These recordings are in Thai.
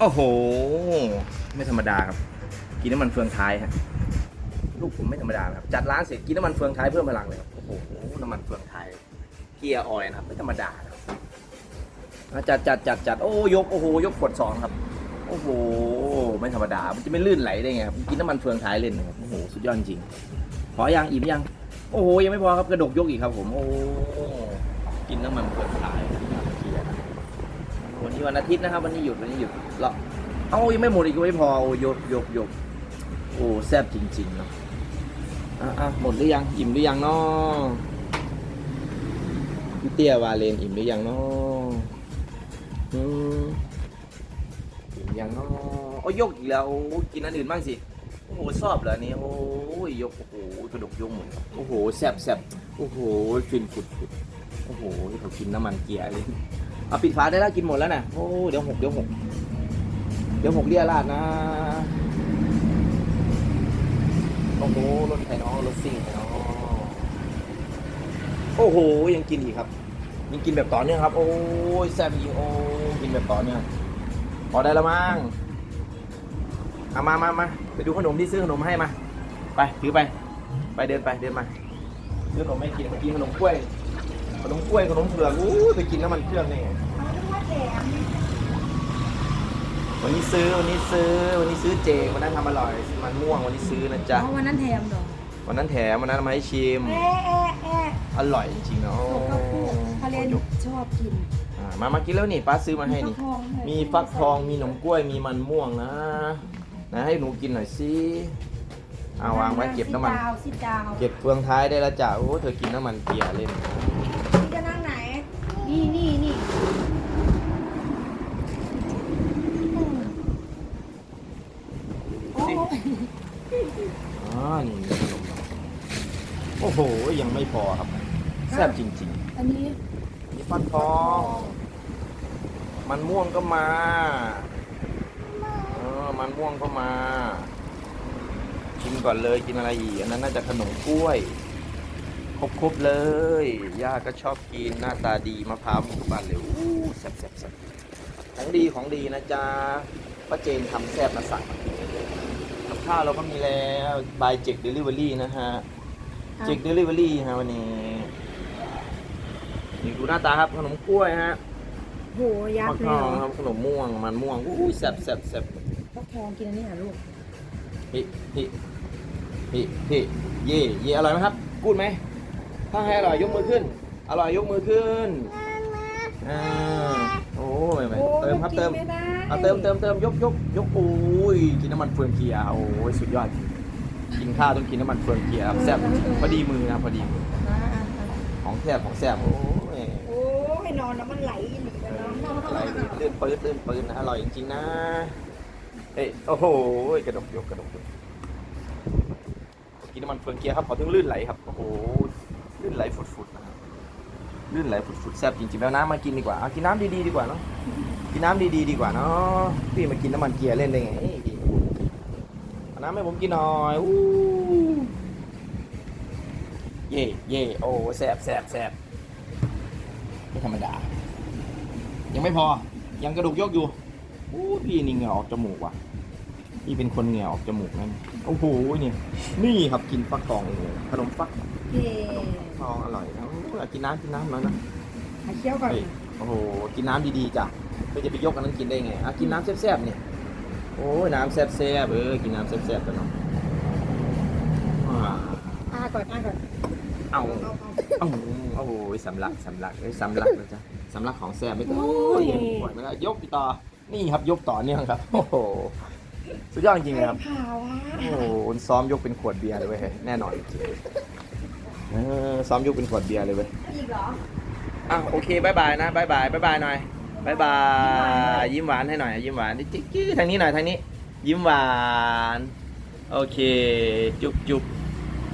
โอ้โห ไม่ธรรมดาครับ กินน้ำมันเฟืองท้ายฮะลูกผมไม่ธรรมดาครับ จัดร้านเสร็จกินน้ำมันเฟืองท้ายเพิ่มพลังเลยครับโอ้โหน้ำมันเฟืองท้ายเกียร์ออยนะครับ ไม่ธรรมดาครับจัดจัดจัดจัดโอ้ยกโอ้โหยกขวดสองครับ โอ้โห ไม่ธรรมดา มันจะไม่ลื่นไหลได้ไงครับกินน้ำมันเฟืองท้ายเล่นนะครับโอ้โหสุดยอดจริงพอยังอิ่มยัง โอ้โหยังไม่พอครับกระดกยกอีกครับ ผมโอ้กินน้ำมันเฟืองท้ายเกียร์ วันนี้วันอาทิตย์นะครับ วันนี้หยุดวันนี้หยุดแล้วเอ้ายังไม่หมดอีกไม่พอโอ้ยกยกยกโอ้แซ่บจริงๆเนาะอะหมดหรือยังอิ่มหรือยังเนาะพี่เตี้ยวาเลนอิ่มหรือยังเนาะอืมอิ่มยังเนาะโอ้ยยกอีกแล้วกินอันอื่นบ้างสิโอ้โหชอบเหรอนี่โอ้ยยกโอ้โหกระดกยกหมดโอ้โหแซ่บแซ่บโอ้โหฟินฟุดโอ้โหเขากินน้ำมันเกียร์เลย เอาปิดฝาได้แล้วกินหมดแล้วนะโอ้เดี๋ยวหกเดี๋ยวหกเดี๋ยวหกเรียราดนะโอ้โหรถไถน้องรถซิ่งไถน้องโอ้โห ยังกินอีกครับ ยังกินแบบต่อเนื่องครับ โอ้ยแซ่บจริงโอ้กินแบบต่อเนื่องพอได้แล้วมั้งเอามามามาไปดูขนมที่ซื้อขนมให้มา ไปถือไป ไปเดินไปเดินมาซื้อขนมไม่กินมากินขนมกล้วย ขนมกล้วยขนมเผือกอู้ยไปกินน้ำมันเครื่องนี่ไงวันนี้ซื้อวันนี้ซื้อวันนี้ซื้อเจวันนั้นทำอร่อย มันม่วงวันนี้ซื้อนะจ๊ะ เพราะวันนั้นแถมดอกวันนั้นแถมวันนั้นเอามาให้ชิมแอะแอะแอะอร่อยจริงๆเนาะบอกข้าวโพดทะเลนชอบกินอ่ามามากินแล้วนี่ป้าซื้อมาให้นี่ มีฟักทองมีขนมกล้วยมีมันม่วงนะนะให้หนูกินหน่อยสิเอาวางไว้เก็บน้ำมันสิดาวสิดาวเก็บเฟืองท้ายได้แล้วจ้ะโอ้เธอกินน้ำมันเกียร์เล่นนี่จะนั่งไหน นี่นี่นี่อืมโอ้ยอ๋อนี่มีขนมโอ้โห ยังไม่พอครับ แซ่บจริงอันนี้ๆมีฟักทอง มันม่วงก็มา เออ มันม่วงก็มา กินก่อนเลยกินอะไรอีกอันนั้นน่าจะขนมกล้วย ครบๆเลย ย่าก็ชอบกินหน้าตาดีมะพร้าวมีทุกบ้านเลยอู้แซ่บแซ่บแซ่บของดีของดีนะจ๊ะป้าเจนทำแซ่บมาสั่งมากินเลยกับข้าวเราก็มีแล้วบายเจกเดลิเวอรี่นะฮะ เจกเดลิเวอรี่ฮะวันนี้นี่ดูหน้าตาครับขนมกล้วยฮะโหยักฟักษ์เลทยองเหรอครับขนมม่วงมันม่วงอู้ยแซ่บแซ่บแซ่บฟักทองกินอันนี้เหรอลูกฮิฮิฮิฮิเย่เย่อร่อยไหมครับพูดไหม ถ้าให้อร่อยยกมือขึ้น อร่อยยกมือขึ้นอ่าโอ้ยไม่เติมครับเติมกินไได้เอาเติมเติมเติมยกยกยกโอ้ยกินน้ำมันเฟืองเกียร์โอ้ยสุดยอดกินข้าวต้องกินน้ำมันเฟืองเกียร์ครับแซ่บพอดีมือนะพอดีมืออ่าอ่าอ่าของแซ่บของแซ่บโอ้ยโอ้ยนอนแล้วมันไหลหนีแล้วเนาะอะไรดีลื่นปื้ดลื่นปื้ดนะอร่อยจริงๆนะเอ้ยโอ้โหกระดกยกกระดกยกกินน้ำมันเฟืองเกียร์ครับขอถึงลื่นไหลครับโอ้โห ลื่นไหลฝุดๆนะครับลื่นไหลฝุดๆแซ่บจริงๆแล้วน้ำมากินดีกว่าเอากินน้ำดีๆดีกว่าเนาะกินน้ำดีๆดีกว่าเนาะพี่มากินน้ำมันเกียร์เล่นได้ไงเอาน้ำให้ผมกินหน่อยอู้เย่เย่โอ้แซ่บแซ่บแซ่บไม่ธรรมดา ยังไม่พอยังกระดูกยกอยู่อู้พี่นี่เหงื่อออกจมูกว่ะพี่เป็นคนเหงื่อออกจมูกนั่นโอ้โหเนี่ยนี่ครับกินฟักทองเลยขนมฟัก เย่ทองอร่อยนะโอ้ยกินน้ำกินน้ำแล้วนะหาเคี้ยวก่อนเฮ้ยโอ้โห กินน้ำดีๆจ้ะเพื่อจะไปยกอันนั้นกินได้ไงอะกินน้ำแซ่บๆเนี่ยโอ้ยน้ำแซ่บๆเออ กินน้ำแซ่บๆกันเนาะอ่าอ่าก่อนอ่าก่อน เอาเอาเอาเอาโอ้โหสำลักสำลักเอ้ยสำลักนะจ๊ะสำลักของแซ่บไม่ต้องโอ้ยปล่อยไม่ได้ยกต่อ นี่ครับยกต่อเนื่องครับ โอ้โห สุดยอดจริงๆเลยครับข่าวอะโอ้โหซ้อมยกเป็นขวดเบียร์เลยเว้ย แน่นอนจริงๆ เออซ้อมยกเป็นขวดเบียร์เลยเว้ยอีกเหรออะโอเคบายบายนะบายบายบายบายหน่อยบายบายยิ้มหวานให้หน่อย ยิ้มหวานจิ๊กจิ๊กทางนี้หน่อยทางนี้ ยิ้มหวาน โอเค จุ๊บจุ๊บ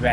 แหว